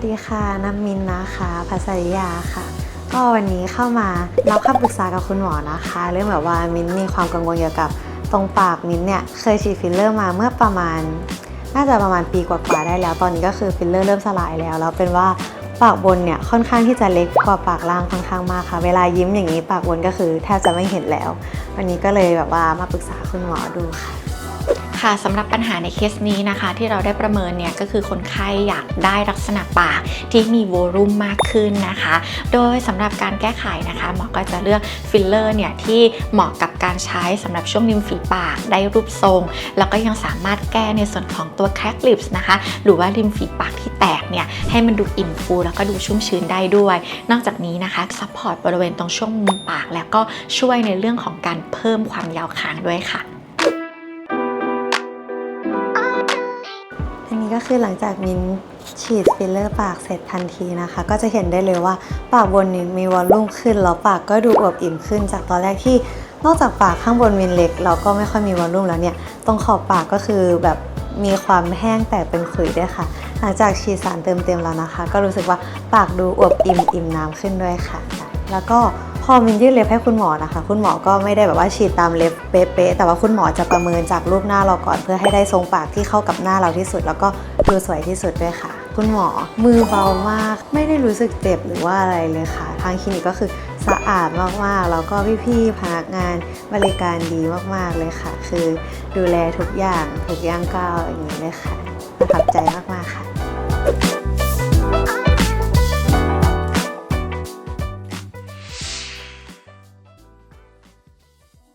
วัสดีค่ะน้ำมินนะคะภัสริยาค่ะ ก็วันนี้เข้ามารับคำปรึกษากับคุณหมอนะคะ เรื่องแบบว่ามินมีความกังวลเกี่ยวกับตรงปากมินเนี่ยเคยฉีดฟิลเลอร์มาเมื่อประมาณ น่าจะประมาณปีกว่าๆได้แล้ว ตอนนี้ก็คือฟิลเลอร์เริ่มสลายแล้วแล้วเป็นว่าปากบนเนี่ยค่อนข้างที่จะเล็กกว่าปากล่างค่อนข้างมากค่ะ เวลายิ้มอย่างนี้ปากบนก็คือแทบจะไม่เห็นแล้ว วันนี้ก็เลยแบบว่ามาปรึกษาคุณหมอดูค่ะ ค่ะสำหรับปัญหาในเคสนี้นะคะ ที่เราได้ประเมินเนี่ยก็คือคนไข้อยากได้ลักษณะปากที่มีโวลูมมากขึ้นนะคะ โดยสำหรับการแก้ไขนะคะหมอก็จะเลือกฟิลเลอร์เนี่ยที่เหมาะกับการใช้สำหรับช่วงริมฝีปากได้รูปทรง แล้วก็ยังสามารถแก้ในส่วนของตัวแค c ลิปส์นะคะ หรือว่าริมฝีปากที่แตกเนี่ยให้มันดูอิ่มฟู แล้วก็ดูชุ่มชื้นได้ด้วย นอกจากนี้นะคะซัพพอร์ตบริเวณตรงช่วงมุมปาก แล้วก็ช่วยในเรื่องของการเพิ่มความยาวคางด้วยค่ะ ก็คือหลังจากมินฉีดฟิลเลอร์ปากเสร็จทันทีนะคะ ก็จะเห็นได้เลยว่าปากบนนี้มีวอลลุ่มขึ้นแล้วปากก็ดูอวบอิ่มขึ้นจากตอนแรกที่นอกจากปากข้างบนมินเล็กเราก็ไม่ค่อยมีวอลลุ่มแล้วเนี่ยตรงขอบปากก็คือแบบมีความแห้งแต่เป็นขุยด้วยค่ะ หลังจากฉีดสารเติมเต็มแล้วนะคะ ก็รู้สึกว่าปากดูอวบอิ่มอิ่มน้ำขึ้นด้วยค่ะ แล้วก็ อมินยื่นเล็บให้คุณหมอนะคะ คุณหมอก็ไม่ได้แบบว่าฉีดตามเล็บเป๊ะๆแต่ว่าคุณหมอจะประเมินจากรูปหน้าเราก่อนเพื่อให้ได้ทรงปากที่เข้ากับหน้าเราที่สุด แล้วก็ดูสวยที่สุดด้วยค่ะ คุณหมอมือเบามาก ไม่ได้รู้สึกเจ็บหรือว่าอะไรเลยค่ะ ทางคลินิกก็คือสะอาดมากๆแล้วก็พี่ๆพนักงานบริการดีมากๆเลยค่ะ คือดูแลทุกอย่างทุกย่างก้าวอย่างนี้เลยค่ะประทับใจมากๆค่ะ